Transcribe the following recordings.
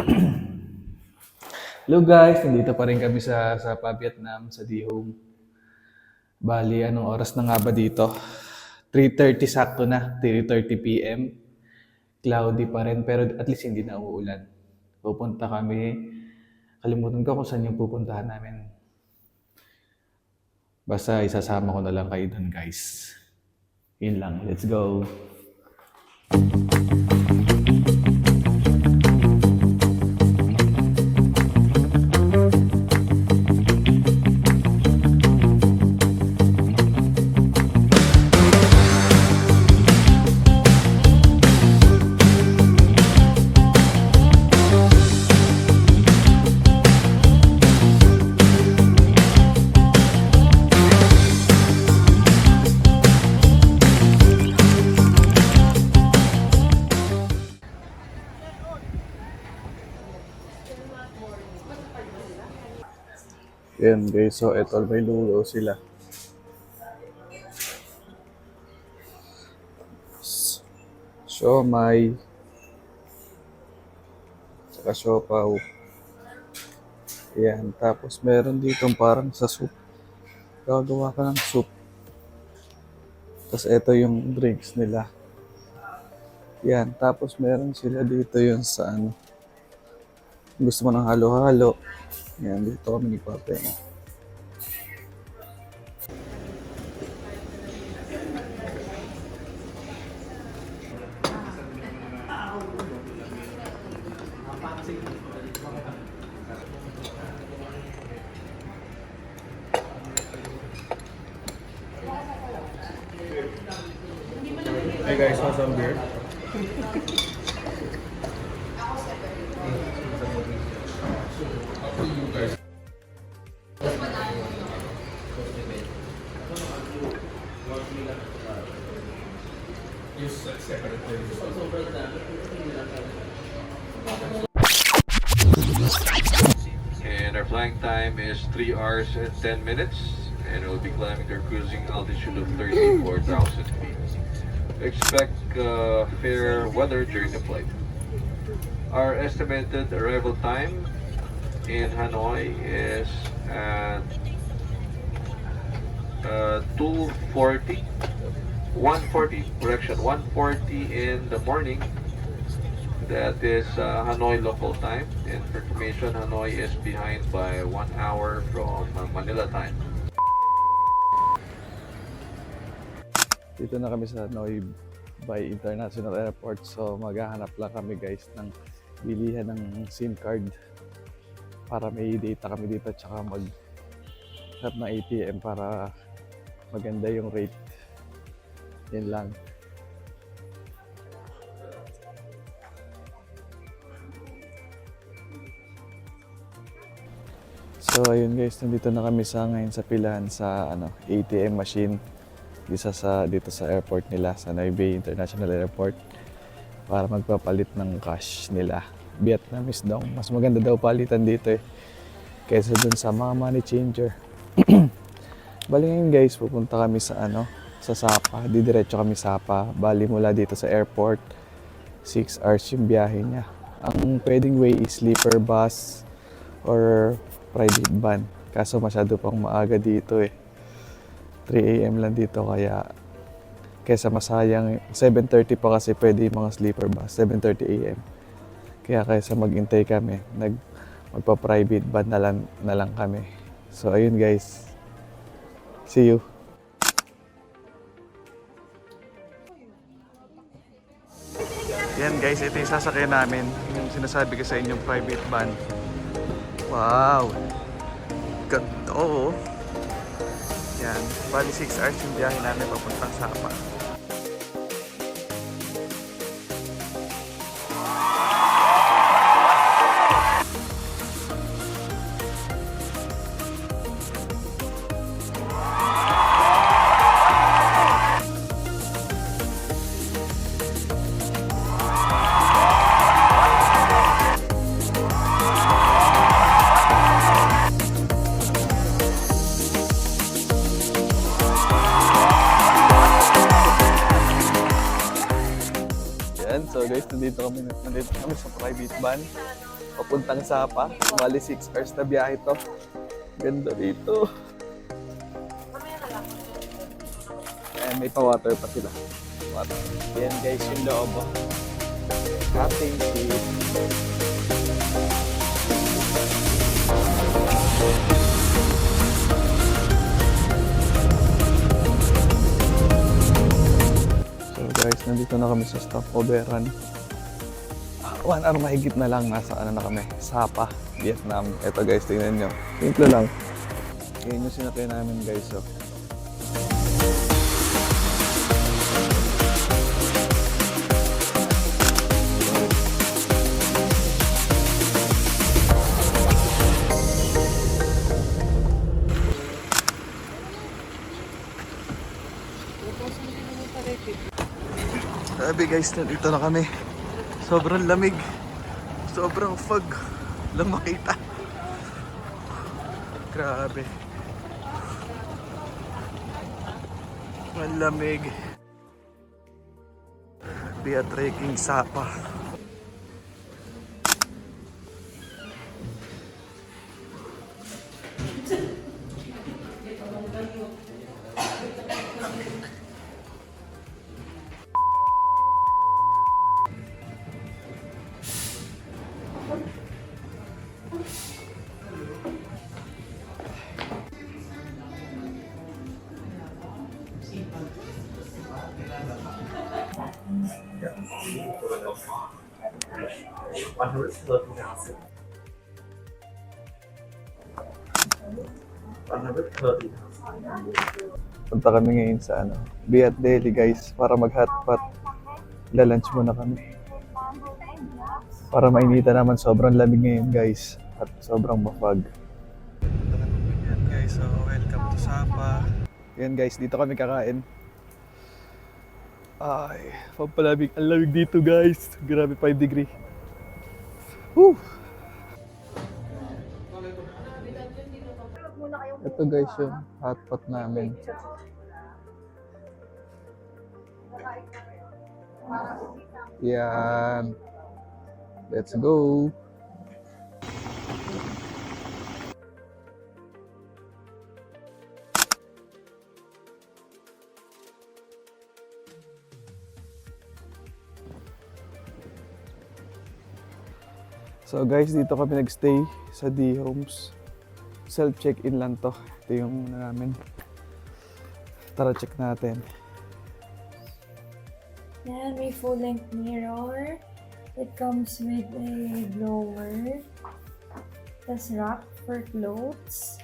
Hello guys, nandito pa rin kami sa sa Pa Vietnam, sa D-Home. Bali, anong oras na nga ba dito? 3.30 sakto na, 3.30 p.m. Cloudy pa rin, pero at least hindi na uulan. Pupunta kami, kalimutan ko kung saan yung pupuntahan namin. Basta isasama ko na lang kayo dun guys. Yun lang, let's go. Yan guys, so eto may lugaw sila. Siomay. Saka siopaw. Yan, tapos meron dito parang sa soup. Gagawa ka ng soup. Tapos eto yung drinks nila. Yan, tapos meron sila dito yung sa ano. Gusto mo ng halo-halo. Yan, dito kami nagpapahinga. Hey guys, want some beer? And our flying time is 3 hours and 10 minutes. And we'll be climbing our cruising altitude of 34,000 feet. Expect uh, fair weather during the flight. Our estimated arrival time in Hanoi is at uh, 240 140 correction 140 in the morning that is uh, Hanoi local time and for information Hanoi is behind by one hour from uh, Manila time Dito na kami sa Hanoi by International Airport. So maghahanap lang kami guys ng bilihan ng SIM card para may data kami dito tsaka mag set na ATM para maganda yung rate. Yan lang. So ayun guys, nandito na kami sa ngayon sa pilahan sa ano ATM machine dito sa dito sa airport nila sa Noi Bay International Airport para magpapalit ng cash nila. Vietnamese daw. Mas maganda daw palitan dito eh kaysa dun sa mga money changer. Bali ngayon guys, pupunta kami sa ano, sa Sapa. Didiretso kami Sapa. Bali mula dito sa airport. 6 hours yung biyahe niya. Ang pwedeng way is sleeper bus or private van. Kaso masyado pang maaga dito eh. 3 a.m. lang dito kaya kesa masayang 7.30 pa kasi pwede mga sleeper bus 7.30 a.m. Kaya kaysa maghintay kami, nag magpa-private van na lang, na lang kami. So ayun guys. See you. Yan guys, ito yung sasakyan namin. Yung sinasabi ko sa inyong private van. Wow! Ganda, oo. Yan. Bali 6 hours yung biyahe namin papuntang Sapa. Guys, nandito kami, nandito kami sa private van. Papuntang Sapa. Bali 6 hours na biyahe to. Ganda rito. Ayan, may pa-water pa sila. Water. Ayan guys, yung loob. oh. Captain ship. So guys, nandito na kami sa stopoveran. One hour mahigit na lang, nasa ano na kami, Sapa, Vietnam. Ito guys, tingnan nyo. Simple lang. Yan yung sinakay namin guys. Oh. Sabi guys, nandito na kami. Sobrang lamig. Sobrang fog. Lang. Grabe. Ang lamig. Via trekking Sapa. Punta kami ngayon sa ano, Biat Delhi guys para mag hotpot. Lalunch muna kami. Para mainita naman sobrang lamig ngayon guys at sobrang mafag. Yan guys, so welcome to Sapa. Yan guys, dito kami kakain. Ay, pampalamig. Ang lamig dito guys. Grabe 5 degree. Woo! Ito guys yung hotpot namin. Yan. Let's go. So guys, dito kami nagstay sa D Homes. Self check-in lang to. Ito yung ano namin. Tara check natin. Yan, may full-length mirror. It comes with a blower. Tapos rack for clothes.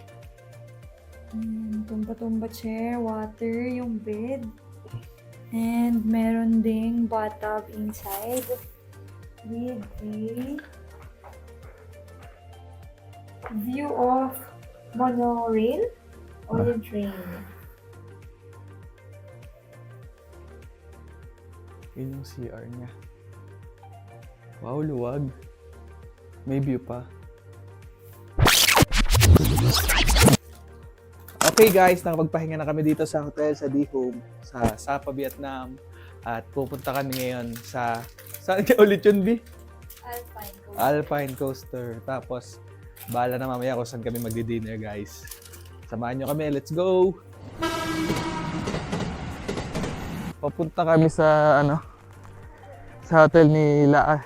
And tumba-tumba chair, water, yung bed. And meron ding bathtub inside with a view of monorail or the train. Yun yung CR niya. Wow, luwag. May view pa. Okay guys, nakapagpahinga na kami dito sa hotel sa D-Home sa Sapa, Vietnam. At pupunta kami ngayon sa... Saan ka ulit yun, B? Alpine Coast. Alpine Coaster. Tapos, bahala na mamaya kung saan kami magdi-dinner guys. Samahan nyo kami, let's go! Papunta kami sa ano sa hotel ni La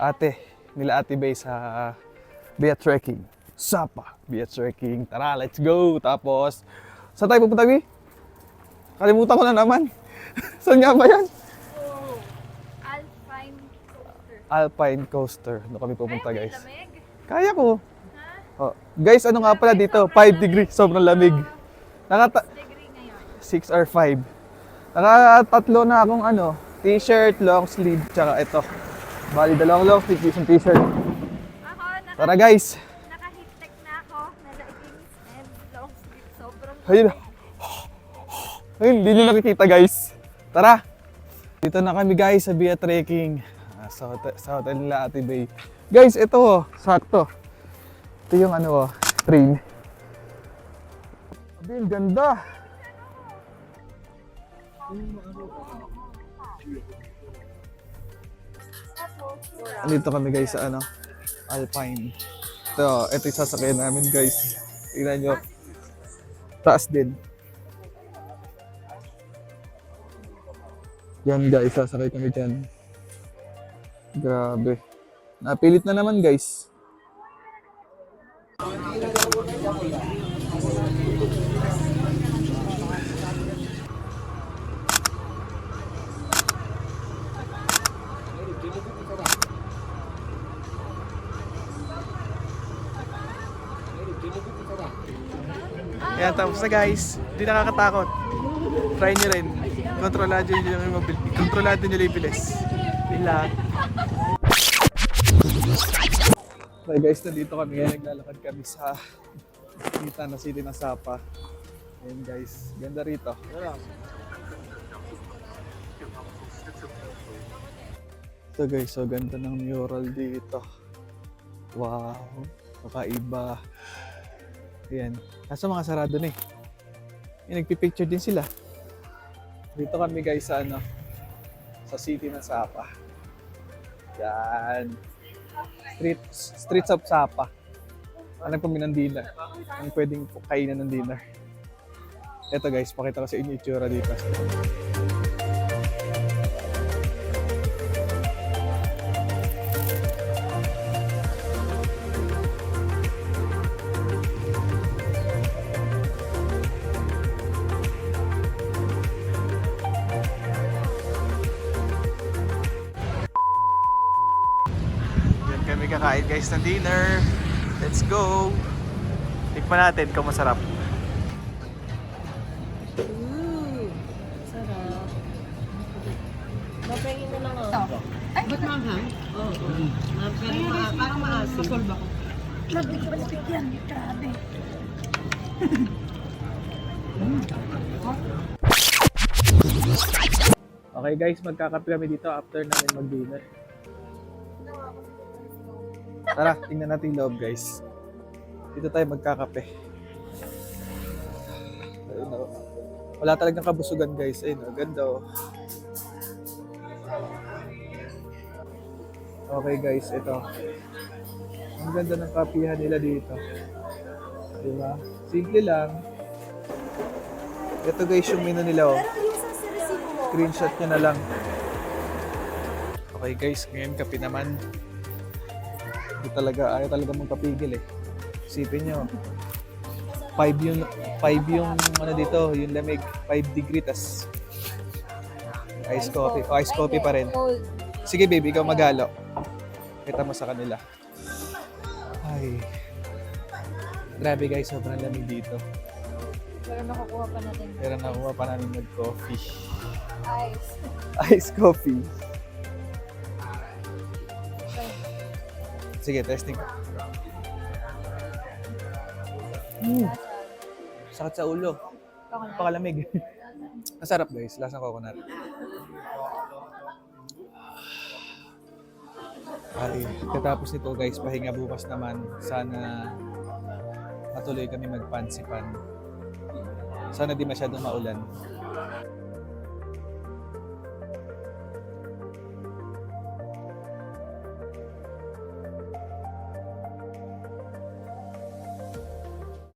Ate, nila Ate Bay sa Bia Trekking. Sapa, Bia Trekking. Tara, let's go! Tapos, saan tayo pupunta, Bi? Kalimutan ko na naman. saan nga ba yan? Oh, Alpine Coaster. Alpine Coaster. Doon kami pupunta, guys. lamig. Kaya ko. Oh. Guys, ano nga pala dito? 5 degrees, sobrang lamig. Nakata Degree ngayon. 6 or 5. Nakatatlo na akong ano, t-shirt, long sleeve, tsaka ito. Bali, dalawang long sleeve, isang t-shirt. Ako, naka, Tara guys! naka-hit na ako na leggings and long sleeve. Sobrang Ayun. Ayun, hindi nyo nakikita guys. Tara! Dito na kami guys sa Via Trekking. Ah, Sa hotel, sa hotel nila Ate Bay. Guys, ito oh, sakto. Ito yung ano oh, train. Ang ganda. Andito kami guys sa ano, Alpine. Ito, ito yung sasakyan namin guys. Tingnan nyo. Taas din. Yan guys, sasakay kami dyan. Grabe. Napilit na naman guys. Ayan, tapos na guys. Hindi nakakatakot. Try nyo rin. Kontrolado nyo yung mobil. Kontrolado nyo yung bilis. Yun Okay guys, nandito kami ngayon. Naglalakad kami sa kita na city ng Sapa. Ayan guys, ganda rito. Ito guys, so ganda ng mural dito. Wow, kakaiba. Ayan. Kaso mga sarado na eh. Yung nagpipicture din sila. Dito kami guys sa ano, sa city ng Sapa. Yan. Street, streets of Sapa. Hanap kami ng dinner. Ang pwedeng kainan ng dinner. Ito guys, pakita ko sa inyo itsura dito. Kakain guys ng dinner. Let's go! Tikman natin kung masarap. Ooh, sarap. Papahingin mo lang ako. Ba't maanghang? Oo. Oh. Parang maasim. Masolve ako. Mabig-mabig yan. Grabe. Okay guys, magkakape kami dito after namin mag-dinner. Tara, tingnan natin yung loob guys. Dito tayo magkakape. Ayun, oh. Wala talagang kabusugan guys. Ayun, oh, ganda oh. Okay guys, ito. Ang ganda ng kapihan nila dito. Diba? Simple lang. Ito guys yung menu nila oh screenshot nyo na lang. Okay guys, ngayon kape naman. Hindi talaga, ayaw talaga mong kapigil eh. Isipin nyo, 5 yung, 5 yung ano dito, yung lamig, 5 degree, tas ice coffee. O, ice coffee pa rin. Sige baby, ikaw maghalo. Kita mo sa kanila. Ay. Grabe guys, sobrang lamig dito. Pero nakukuha pa natin. Pero nakuha pa namin mag-coffee. Ice. Ice coffee. Sige, testing. Mm. Sakit sa ulo. Pakalamig. Masarap guys, lasang coconut. Ay, katapos nito guys, pahinga bukas naman. Sana matuloy kami magpansipan. Sana di masyadong maulan.